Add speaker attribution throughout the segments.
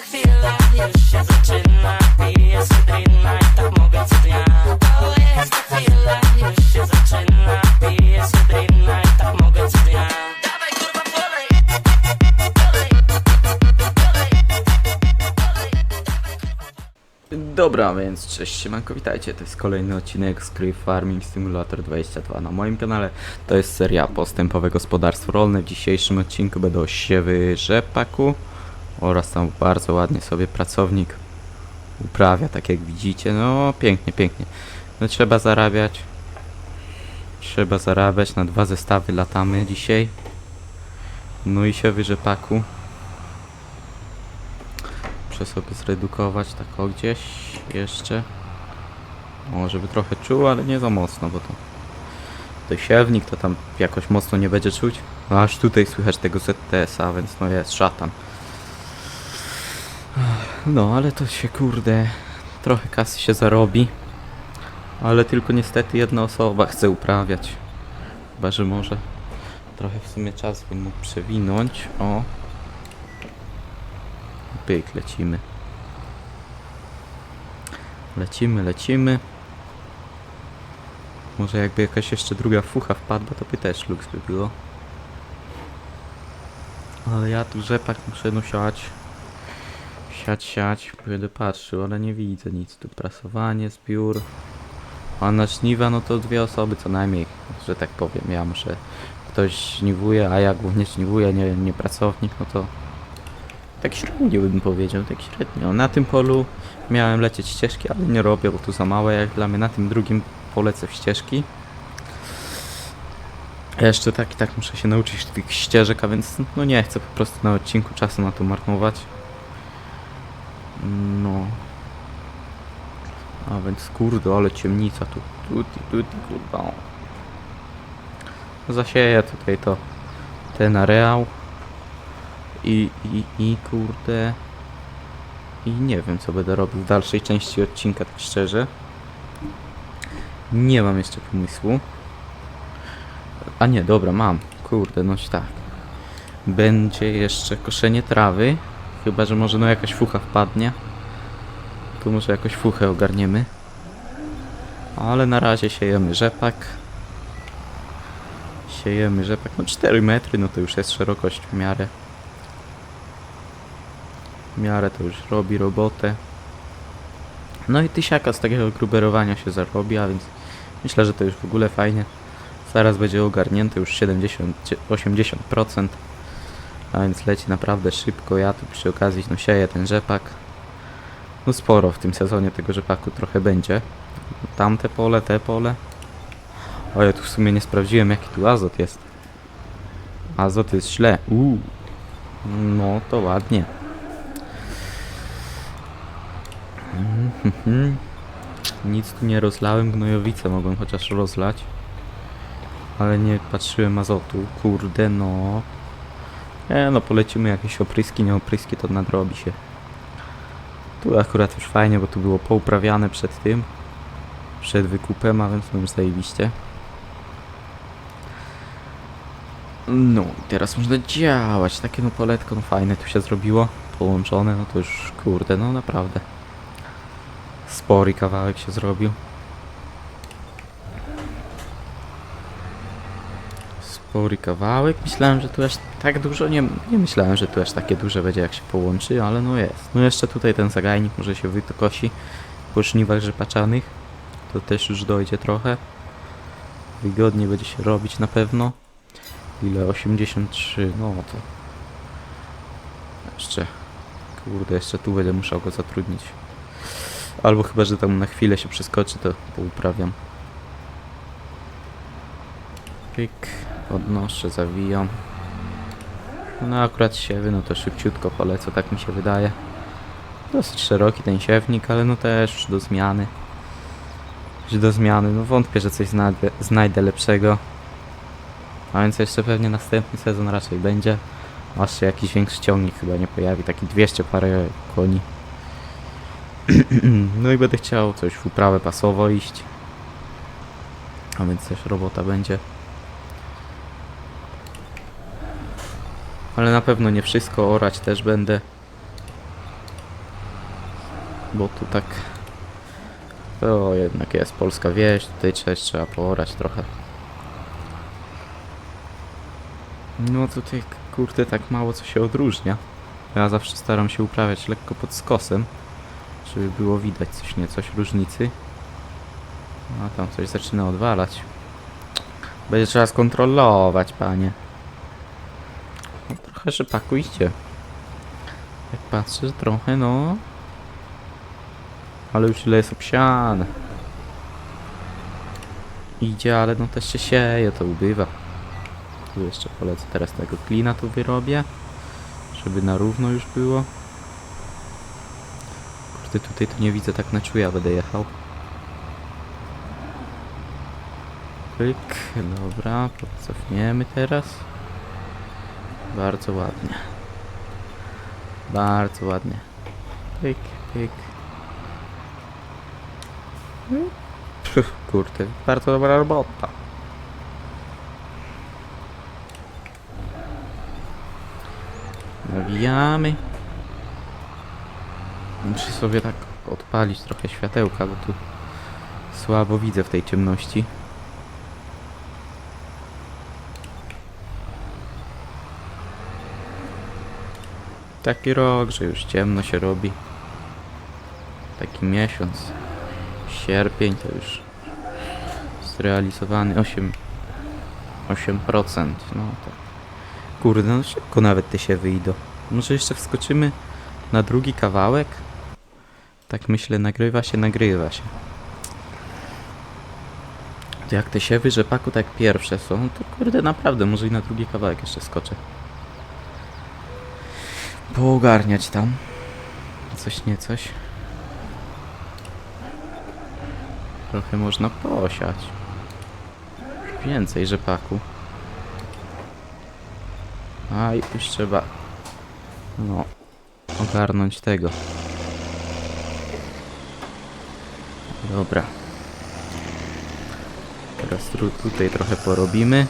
Speaker 1: chwila, już się zaczyna i tak mogę co dnia. To jest ta chwila, już się zaczyna i tak mogę co dnia.
Speaker 2: Dobra, więc cześć, siemanko, witajcie, to jest kolejny odcinek z Farming Simulator 22 na moim kanale. To jest seria postępowe gospodarstwo rolne. W dzisiejszym odcinku będą siewy rzepaku oraz tam bardzo ładnie sobie pracownik uprawia, tak jak widzicie. No, pięknie, pięknie. No trzeba zarabiać. Trzeba zarabiać, na dwa zestawy latamy dzisiaj. No i siewy rzepaku. Muszę sobie zredukować tak o gdzieś jeszcze. O, żeby trochę czuł, ale nie za mocno, bo to... To siewnik to tam jakoś mocno nie będzie czuć. No, aż tutaj słychać tego ZTS-a, więc no jest szatan. No, ale to się kurde... Trochę kasy się zarobi. Ale tylko niestety jedna osoba chce uprawiać. Chyba, że może trochę w sumie czas bym mógł przewinąć. O, Pyk, lecimy. Lecimy, lecimy. Może jakby jakaś jeszcze druga fucha wpadła, to by też luks by było. Ale ja tu rzepak muszę no siać. Siać. Będę patrzył, ale nie widzę nic. Tu prasowanie, zbiór. A na żniwa, no to dwie osoby co najmniej, że tak powiem. Ja muszę... Ktoś żniwuje, a ja głównie żniwuję, nie, nie pracownik, no to tak średnio bym powiedział, tak średnio. Na tym polu miałem lecieć ścieżki, ale nie robię, bo tu za małe jak dla mnie. Na tym drugim polecę w ścieżki. Ja jeszcze tak i tak muszę się nauczyć tych ścieżek, a więc no nie chcę po prostu na odcinku czasu na to marnować. No. A więc kurde, ale ciemnica tu. Tuti, tuti, kurwa. Zasieję tutaj to ten areał. I, i, i kurde. I nie wiem, co będę robił w dalszej części odcinka, tak szczerze. Nie mam jeszcze pomysłu. A nie, dobra, mam. Kurde, noś tak. Będzie jeszcze koszenie trawy. Chyba, że może no jakaś fucha wpadnie. Tu może jakoś fuchę ogarniemy. Ale na razie siejemy rzepak. Siejemy rzepak. No 4 metry, no to już jest szerokość w miarę. W miarę to już robi robotę. No i tysiaka z takiego gruberowania się zarobi, a więc myślę, że to już w ogóle fajnie. Zaraz będzie ogarnięte już 70-80%. A więc leci naprawdę szybko. Ja tu przy okazji no sieję ten rzepak. No sporo w tym sezonie tego rzepaku trochę będzie. Tamte pole, te pole. O, ja tu w sumie nie sprawdziłem jaki tu azot jest. Azot jest źle. Uuu. No to ładnie. Nic tu nie rozlałem, gnojowice mogłem chociaż rozlać. Ale nie patrzyłem azotu, kurde no. Nie no, polecimy jakieś opryski, nie opryski, to nadrobi się. Tu akurat już fajnie, bo tu było pouprawiane przed tym. Przed wykupem, a więc no już zajebiście. No, i teraz można działać. Takie no poletko, no fajne tu się zrobiło. Połączone, no to już kurde, no naprawdę. Spory kawałek się zrobił. Spory kawałek. Myślałem, że tu aż tak dużo, nie, nie myślałem, że tu aż takie duże będzie jak się połączy, ale no jest. No jeszcze tutaj ten zagajnik może się wykosi po żniwach rzepaczanych. To też już dojdzie trochę. Wygodnie będzie się robić na pewno. Ile? 83, no to... Jeszcze... Kurde, jeszcze tu będę musiał go zatrudnić. Albo chyba, że tam na chwilę się przeskoczy, to pouprawiam. Pyk, podnoszę, zawijam. No akurat siewy, no to szybciutko polecę, tak mi się wydaje. Dosyć szeroki ten siewnik, ale no też do zmiany. Już do zmiany, no wątpię, że coś znajdę, znajdę lepszego. A więc jeszcze pewnie następny sezon raczej będzie. Aż się jakiś większy ciągnik chyba nie pojawi, taki 200 parę koni. No i będę chciał coś w uprawę pasowo iść. A więc też robota będzie. Ale na pewno nie wszystko, orać też będę. bo tu tak to jednak jest polska wieś, tutaj też trzeba poorać trochę. No tutaj kurde tak mało co się odróżnia. Ja zawsze staram się uprawiać lekko pod skosem, żeby było widać coś nie coś różnicy. A tam coś zaczyna odwalać. Będzie trzeba skontrolować, panie. Trochę rzepaku idzie. Jak patrzę, trochę no. Ale już ile jest obsiane. Idzie, ale no też się sieje, to ubywa. Tu jeszcze polecę teraz tego klina tu wyrobię. Żeby na równo już było. Kurde, tutaj to nie widzę, tak na czuja będę jechał. Pyk, dobra, cofniemy teraz. Bardzo ładnie. Bardzo ładnie. Pyk, pyk. Pff, Kurde, bardzo dobra robota. Nawijamy. Muszę sobie tak odpalić trochę światełka, bo tu słabo widzę w tej ciemności. Taki rok, że już ciemno się robi. Taki miesiąc. Sierpień to już zrealizowany 8 8%. No to kurde, no szybko nawet te się wyjdą. Może jeszcze wskoczymy na drugi kawałek? Tak myślę, nagrywa się, nagrywa się. To jak te siewy rzepaku tak pierwsze są, to kurde naprawdę, może i na drugi kawałek jeszcze skoczę. Poogarniać tam. Coś nie coś. Trochę można posiać. Więcej rzepaku. A już trzeba. No. Ogarnąć tego. Dobra. Teraz tu, tutaj trochę porobimy.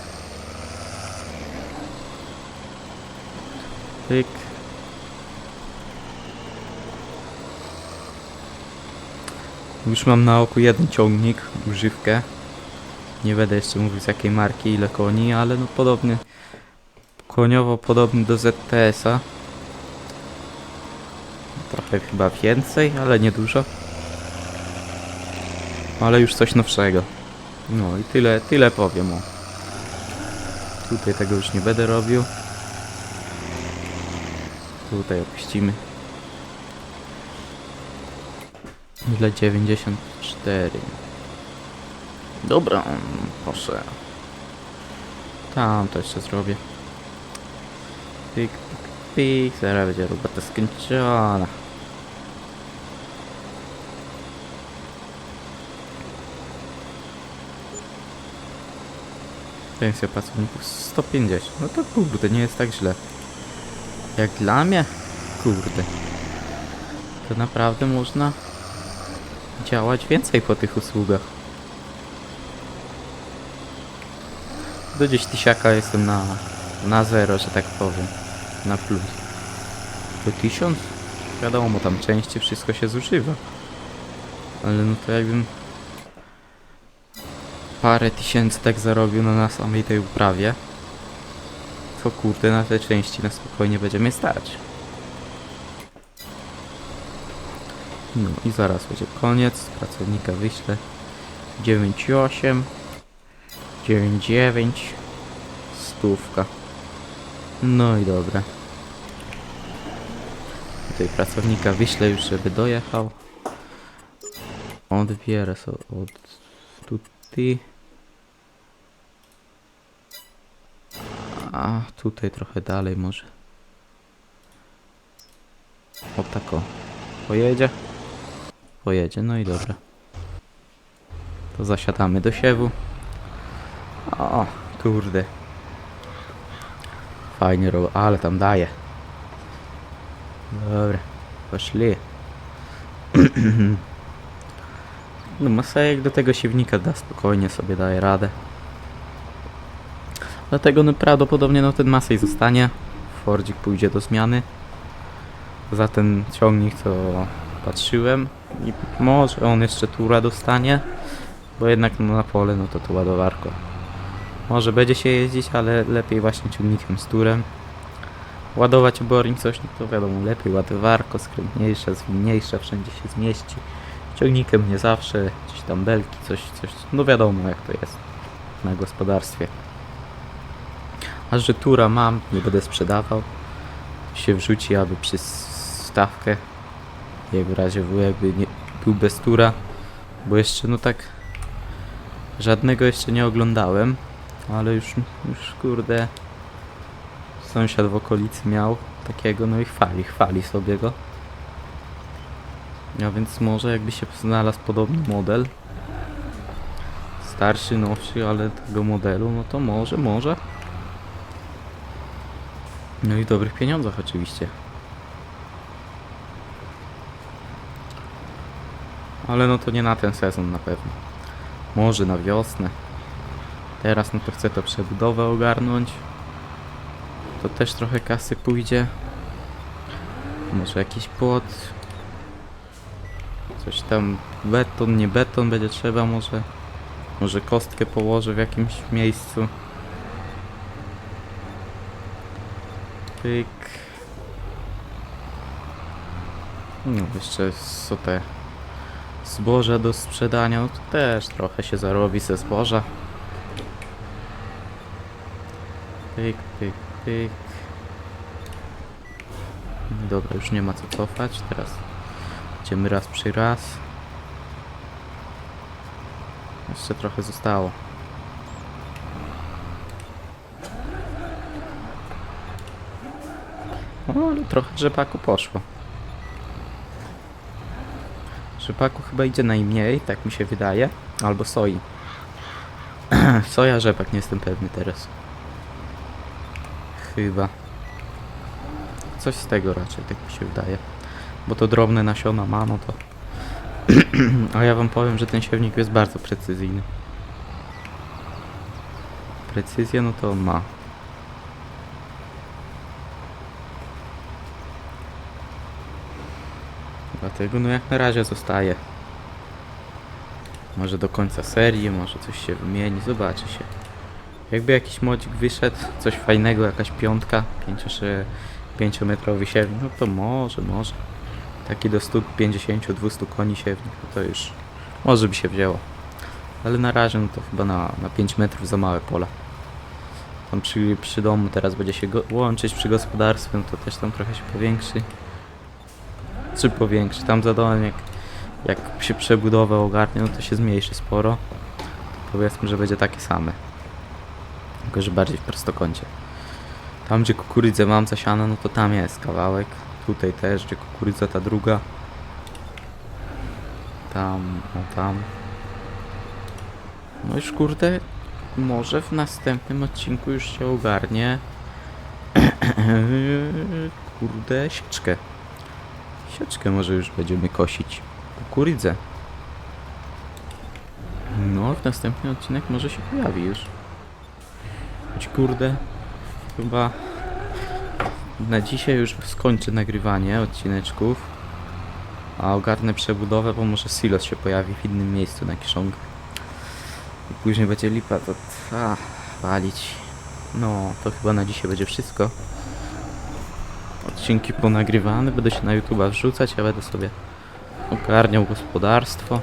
Speaker 2: Pyk. Już mam na oku jeden ciągnik, używkę. Nie będę jeszcze mówił z jakiej marki, ile koni, ale no podobny. Koniowo podobny do ZTS-a. Trochę chyba więcej, ale nie dużo. Ale już coś nowszego. No i tyle, tyle powiem o. Tutaj tego już nie będę robił. Tutaj opuścimy. Ile 94. Dobra, proszę. Tam to jeszcze zrobię. Pik, pik, pik. Zaraz będzie robota skończona. Pensja pracowników 150. No to kurde, nie jest tak źle. Jak dla mnie? Kurde. To naprawdę można działać więcej po tych usługach. Do gdzieś tysiaka jestem na, na zero, że tak powiem. Na plus. To tysiąc? Wiadomo, tam częściej wszystko się zużywa. Ale no to jakbym parę tysięcy tak zarobił no na samej tej uprawie, to kurde na te części na spokojnie będzie mnie stać. No i zaraz będzie koniec. Pracownika wyślę. 9,8 9,9 Stówka. No i dobra. Tutaj pracownika wyślę już, żeby dojechał. Odbierę sobie od tutaj. A tutaj trochę dalej może. O tako. Pojedzie? Pojedzie, no i dobra. To zasiadamy do siewu. O, kurde. Fajnie robię, ale tam daje. Dobra, poszli. No masajek do tego siewnika da spokojnie sobie daje radę. Dlatego no prawdopodobnie no ten masej zostanie. Fordzik pójdzie do zmiany. Za ten ciągnik co patrzyłem. I może on jeszcze tura dostanie, bo jednak no, na pole no to to ładowarko. Może będzie się jeździć, ale lepiej właśnie ciągnikiem z turem. Ładować obornik coś, no to wiadomo, lepiej ładowarko, skrętniejsze, zwinniejsze, wszędzie się zmieści. Ciągnikiem nie zawsze, gdzieś tam belki, coś, coś, no wiadomo jak to jest na gospodarstwie. A że tura mam, nie będę sprzedawał, się wrzuci aby przy stawkę, jak w razie jakby nie był bez tura, bo jeszcze no tak żadnego jeszcze nie oglądałem, ale już, już kurde sąsiad w okolicy miał takiego, no i chwali, chwali sobie go. A więc może jakby się znalazł podobny model, starszy, nowszy, ale tego modelu, no to może, może. No i dobrych pieniądzach oczywiście. Ale no to nie na ten sezon na pewno. Może na wiosnę. Teraz no to chcę to przebudowę ogarnąć. To też trochę kasy pójdzie. Może jakiś płot. Coś tam beton, nie beton będzie trzeba może. Może kostkę położę w jakimś miejscu. Pyk. No, jeszcze są te zboże do sprzedania, no to też trochę się zarobi ze zboża. Pyk, pyk, pyk. Dobra, już nie ma co cofać, teraz idziemy raz przy raz. Jeszcze trochę zostało. O, ale trochę rzepaku poszło. Rzepaku chyba idzie najmniej, tak mi się wydaje. Albo soi. Soja, rzepak, nie jestem pewny teraz. Chyba. Coś z tego raczej, tak mi się wydaje. Bo to drobne nasiona ma, no to... A ja wam powiem, że ten siewnik jest bardzo precyzyjny. Precyzję, no to on ma. Dlatego no jak na razie zostaje. Może do końca serii, może coś się wymieni, zobaczy się. Jakby jakiś modzik wyszedł, coś fajnego, jakaś piątka, 5 metrowy siewnik, no to może, może. Taki do 150-200 koni siewnik, no to już może by się wzięło. Ale na razie no to chyba na, na 5 metrów za małe pola. Tam przy, przy domu teraz będzie się łączyć przy gospodarstwie, no to też tam trochę się powiększy czy powiększy. Tam za domem jak, jak się przebudowę ogarnie, no to się zmniejszy sporo. To powiedzmy, że będzie takie same. Tylko, że bardziej w prostokącie. Tam, gdzie kukurydzę mam zasiane, no to tam jest kawałek. Tutaj też, gdzie kukurydza ta druga. Tam, no tam. No już kurde, może w następnym odcinku już się ogarnie. kurde, sieczkę. Sieczkę może już będziemy kosić. Kukurydzę. No, w następny odcinek może się pojawi już. Choć kurde, chyba na dzisiaj już skończę nagrywanie odcineczków. A ogarnę przebudowę, bo może silos się pojawi w innym miejscu na kiszonkę. I później będzie lipa, to a, walić. No, to chyba na dzisiaj będzie wszystko odcinki ponagrywane, będę się na YouTube wrzucać, ja będę sobie ogarniał gospodarstwo.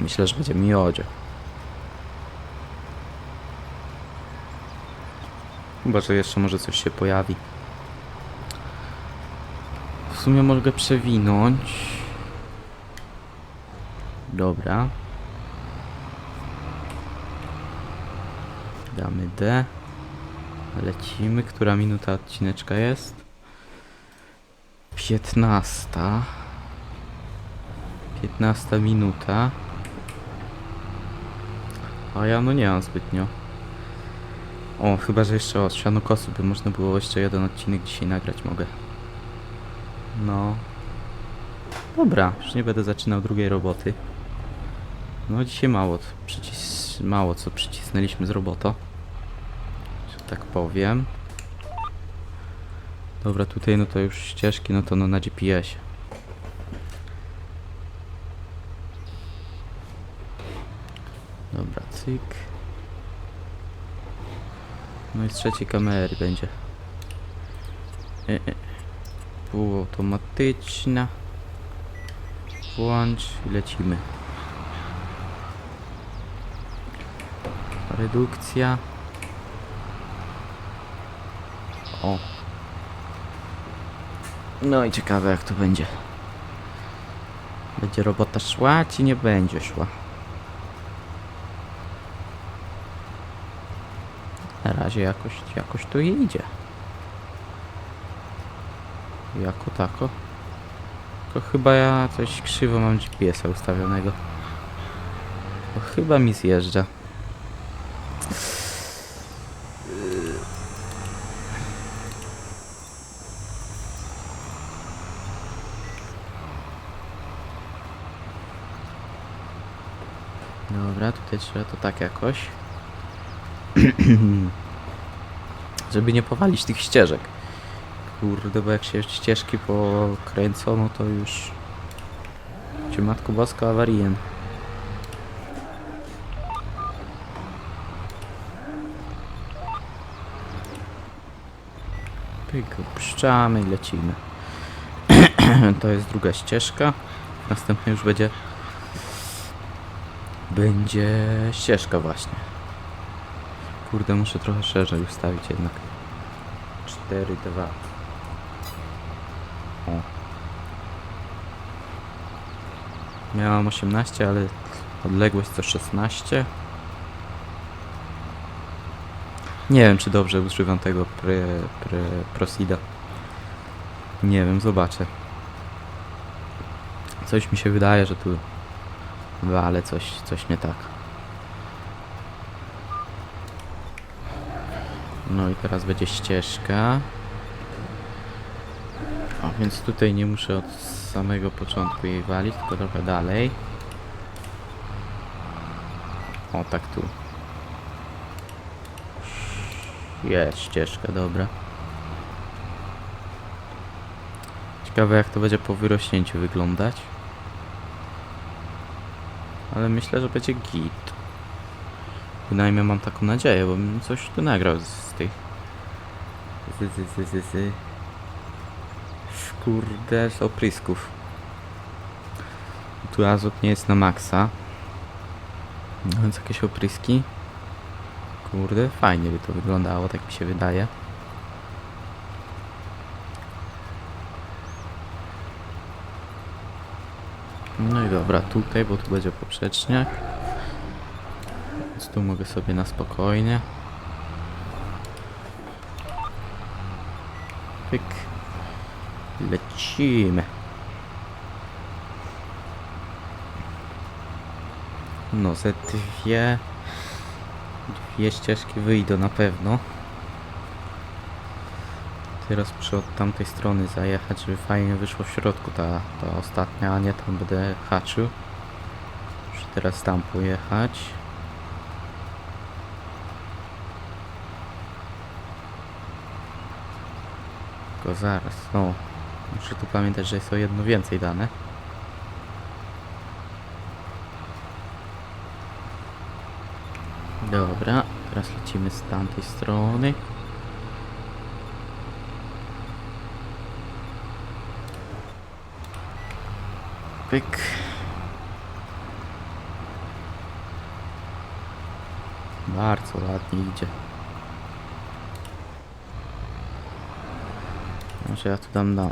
Speaker 2: Myślę, że będzie miodzie. Chyba, że jeszcze może coś się pojawi. W sumie mogę przewinąć. Dobra. Damy D. Lecimy. Która minuta odcineczka jest? 15. 15 minuta. A ja no nie mam zbytnio. O, chyba, że jeszcze od sianokosu by można było jeszcze jeden odcinek dzisiaj nagrać mogę. No. Dobra, już nie będę zaczynał drugiej roboty. No dzisiaj mało, mało co przycisnęliśmy z roboto tak powiem. Dobra, tutaj no to już ścieżki, no to no na GPS-ie. Dobra, cyk. No i z trzeciej kamery będzie. E, e. Półautomatyczna. Włącz i lecimy. Redukcja. No i ciekawe jak to będzie. Będzie robota szła, czy nie będzie szła? Na razie jakoś, jakoś to idzie. Jako tako. Tylko chyba ja coś krzywo mam GPS-a ustawionego. Bo chyba mi zjeżdża. Trzeba to tak jakoś. Żeby nie powalić tych ścieżek. Kurde, bo jak się ścieżki pokręcą, no to już... Cię Matko Boska awarien. Pyk, puszczamy i lecimy. to jest druga ścieżka. Następna już będzie... Będzie ścieżka właśnie. Kurde, muszę trochę szerzej ustawić jednak. 4, 2. O. Miałam 18, ale odległość to 16. Nie wiem, czy dobrze używam tego pre, pre, prosida. Nie wiem, zobaczę. Coś mi się wydaje, że tu ale coś, coś nie tak. No i teraz będzie ścieżka. A więc tutaj nie muszę od samego początku jej walić, tylko trochę dalej. O, tak tu. Jest ścieżka, dobra. Ciekawe jak to będzie po wyrośnięciu wyglądać. Ale myślę, że będzie git. Bynajmniej mam taką nadzieję, bo bym coś tu nagrał z, z tych... Z, z, z, z, z, z, kurde, z oprysków. Tu azot nie jest na maksa. No Więc jakieś opryski. Kurde, fajnie by to wyglądało, tak mi się wydaje. No i dobra, tutaj, bo tu będzie poprzeczniak. Więc tu mogę sobie na spokojnie. Pyk. Lecimy. No, ze dwie... Dwie ścieżki wyjdą na pewno. Teraz muszę od tamtej strony zajechać, żeby fajnie wyszło w środku ta, ta ostatnia, a nie tam będę haczył. Muszę teraz tam pojechać. Tylko zaraz, no. Muszę tu pamiętać, że jest o jedno więcej dane. Dobra, teraz lecimy z tamtej strony. Pyk. Bardzo ładnie idzie. Może ja tu dam na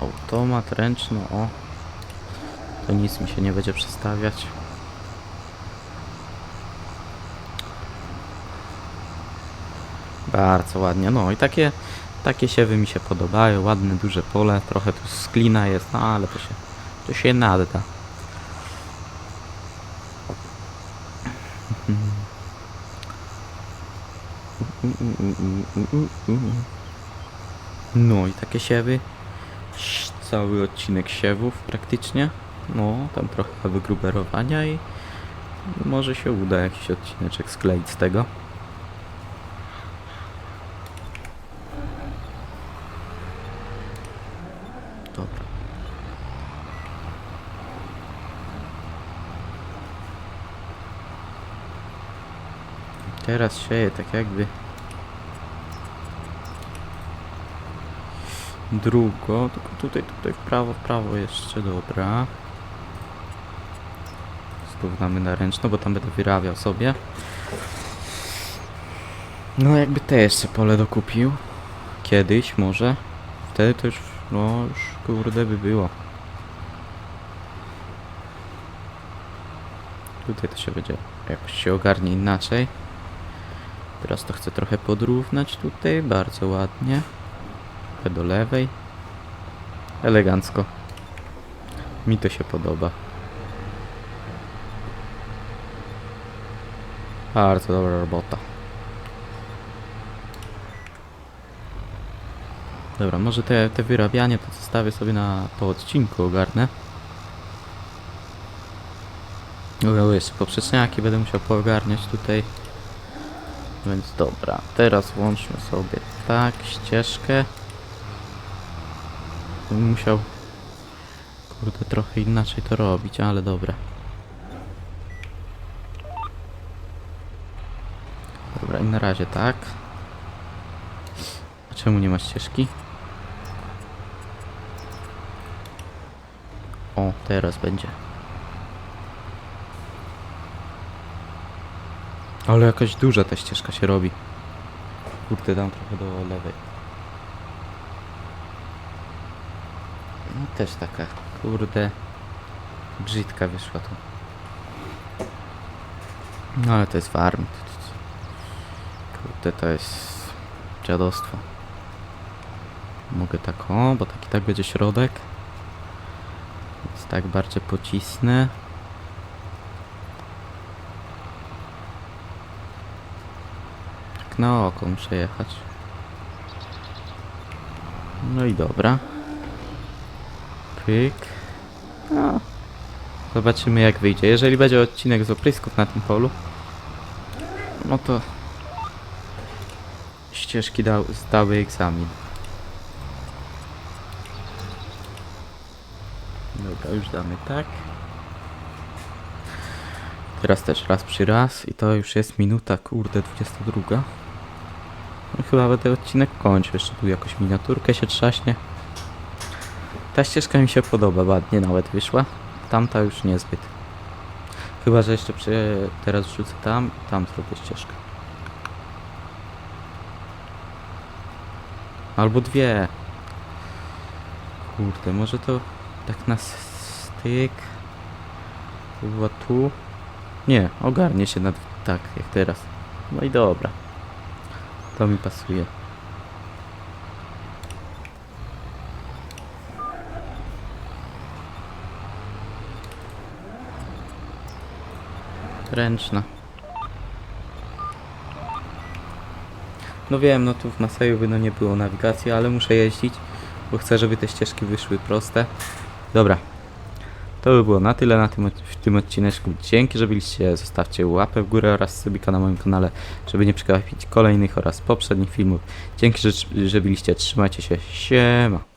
Speaker 2: automat ręczny, o. To nic mi się nie będzie przestawiać. Bardzo ładnie, no i takie, takie siewy mi się podobają, ładne, duże pole, trochę tu sklina jest, no ale to się, to się nada. No i takie siewy, cały odcinek siewów praktycznie, no tam trochę wygruberowania i może się uda jakiś odcineczek skleić z tego. Teraz sieje tak jakby drugo, tylko tutaj, tutaj w prawo, w prawo jeszcze, dobra. Spróbujmy na ręczno, bo tam będę wyrabiał sobie. No jakby te jeszcze pole dokupił. Kiedyś może. Wtedy to już, no już kurde by było. Tutaj to się będzie jakoś się ogarnie inaczej. Teraz to chcę trochę podrównać tutaj, bardzo ładnie. Trochę do lewej. Elegancko. Mi to się podoba. Bardzo dobra robota. Dobra, może te, te wyrabianie to zostawię sobie na po odcinku ogarnę. Dobra, jeszcze poprzeczniaki będę musiał poogarniać tutaj. Więc dobra, teraz włączmy sobie tak, ścieżkę. Bym musiał kurde trochę inaczej to robić, ale dobra. Dobra, i na razie tak. A czemu nie ma ścieżki? O, teraz będzie. Ale jakaś duża ta ścieżka się robi. Kurde, dam trochę do lewej. No też taka, kurde, brzydka wyszła tu. No ale to jest farm. Kurde, to jest dziadostwo. Mogę tak, o, bo taki tak będzie środek. Więc tak bardziej pocisnę. Na oko muszę jechać. No i dobra. Pyk. No. Zobaczymy jak wyjdzie. Jeżeli będzie odcinek z oprysków na tym polu, no to ścieżki dał, zdały egzamin. Dobra, już damy tak. Teraz też raz przy raz i to już jest minuta, kurde, 22. Chyba będę odcinek kończył, jeszcze tu jakąś miniaturkę się trzaśnie. Ta ścieżka mi się podoba, ładnie nawet wyszła. Tamta już niezbyt. Chyba, że jeszcze przy... teraz wrzucę tam i tam zrobię ścieżkę. Albo dwie. Kurde, może to tak na styk. To była tu. Nie, ogarnie się na tak jak teraz. No i dobra. To mi pasuje. Ręczna. No wiem, no tu w Maseju no nie było nawigacji, ale muszę jeździć, bo chcę, żeby te ścieżki wyszły proste. Dobra. To by było na tyle na tym, w tym odcineczku. Dzięki, że byliście. Zostawcie łapę w górę oraz subika na moim kanale, żeby nie przegapić kolejnych oraz poprzednich filmów. Dzięki, że, że byliście. Trzymajcie się. Siema.